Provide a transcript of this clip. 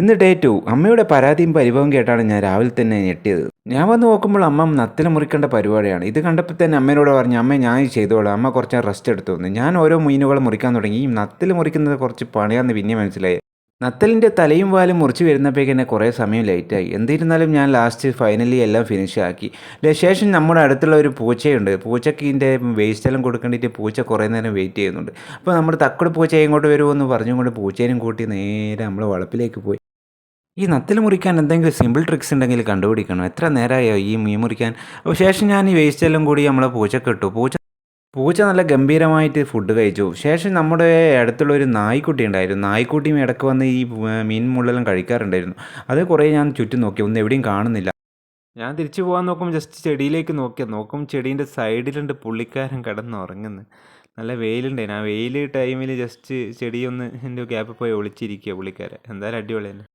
ഇന്ന് day to അമ്മയുടെ പരാതിയും പരിഭവം കേട്ടാണ് ഞാൻ രാവിലെ തന്നെ ഞെട്ടിയത്. ഞാൻ വന്ന് നോക്കുമ്പോൾ അമ്മ നത്തിൽ മുറിക്കേണ്ട പരിപാടിയാണ്. ഇത് കണ്ടപ്പോൾ തന്നെ അമ്മയോട് പറഞ്ഞു അമ്മ ഞാൻ ചെയ്തോളാം. അമ്മ കുറച്ച് റെസ്റ്റ് എടുത്തു വന്നു ഞാൻ ഓരോ മീനുകൾ മുറിക്കാൻ തുടങ്ങി. ഈ നത്തിൽ മുറിക്കുന്നത് കുറച്ച് പണിയാണെന്ന് പിന്നെ മനസ്സിലായി. നത്തലിന്റെ തലയും വാലും മുറിച്ച് വരുന്നപ്പോഴേക്ക് തന്നെ കുറേ സമയം ലേറ്റായി എന്നിരുന്നാലും ഞാൻ ലാസ്റ്റ് ഫൈനലി എല്ലാം ഫിനിഷ് ആക്കി. ശേഷം നമ്മുടെ അടുത്തുള്ള ഒരു പൂച്ചയുണ്ട്. പൂച്ചയ്ക്ക് ഇതിന്റെ വേസ്റ്റ് എല്ലാം കൊടുക്കേണ്ടിയിട്ട് പൂച്ച കുറേ നേരം വെയിറ്റ് ചെയ്യുന്നുണ്ട്. അപ്പോൾ നമ്മുടെ തക്കട് പൂച്ച ഇങ്ങോട്ട് വരുമെന്ന് പറഞ്ഞുകൊണ്ട് പൂച്ചേനും കൂട്ടി നേരെ നമ്മൾ വളപ്പിലേക്ക് പോയി. ഈ നത്തിൽ മുറിക്കാൻ എന്തെങ്കിലും സിമ്പിൾ ട്രിക്സ് ഉണ്ടെങ്കിൽ കണ്ടുപിടിക്കണം. എത്ര നേരമായോ ഈ മീൻ മുറിക്കാൻ. അപ്പോൾ ശേഷം ഞാൻ ഈ വേസ്റ്റ് എല്ലാം കൂടി നമ്മളെ പൂച്ചക്ക് ഇട്ടു. പൂച്ച പൂച്ച നല്ല ഗംഭീരമായിട്ട് ഫുഡ് കഴിച്ചു. ശേഷം നമ്മുടെ അടുത്തുള്ള ഒരു നായ്ക്കുട്ടി ഉണ്ടായിരുന്നു. നായ്ക്കുട്ടിയും ഇടയ്ക്ക് വന്ന് ഈ മീൻ മുള്ളെല്ലാം കഴിക്കാറുണ്ടായിരുന്നു. അത് കുറേ ഞാൻ ചുറ്റും നോക്കി. ഒന്നും എവിടെയും കാണുന്നില്ല. ഞാൻ തിരിച്ചു പോകാൻ നോക്കുമ്പോൾ ജസ്റ്റ് ചെടിയിലേക്ക് നോക്കിയാൽ നോക്കും ചെടീന്റെ സൈഡിലുണ്ട് പുള്ളിക്കാരൻ കിടന്ന് ഉറങ്ങുന്നു. നല്ല വെയിലുണ്ടായിരുന്നു. ആ വെയിൽ ടൈമിൽ ജസ്റ്റ് ചെടിയൊന്ന് എന്റെ ഗ്യാപ്പിൽ പോയി ഒളിച്ചിരിക്കുക പുള്ളിക്കാരെ എന്തായാലും അടിപൊളി തന്നെ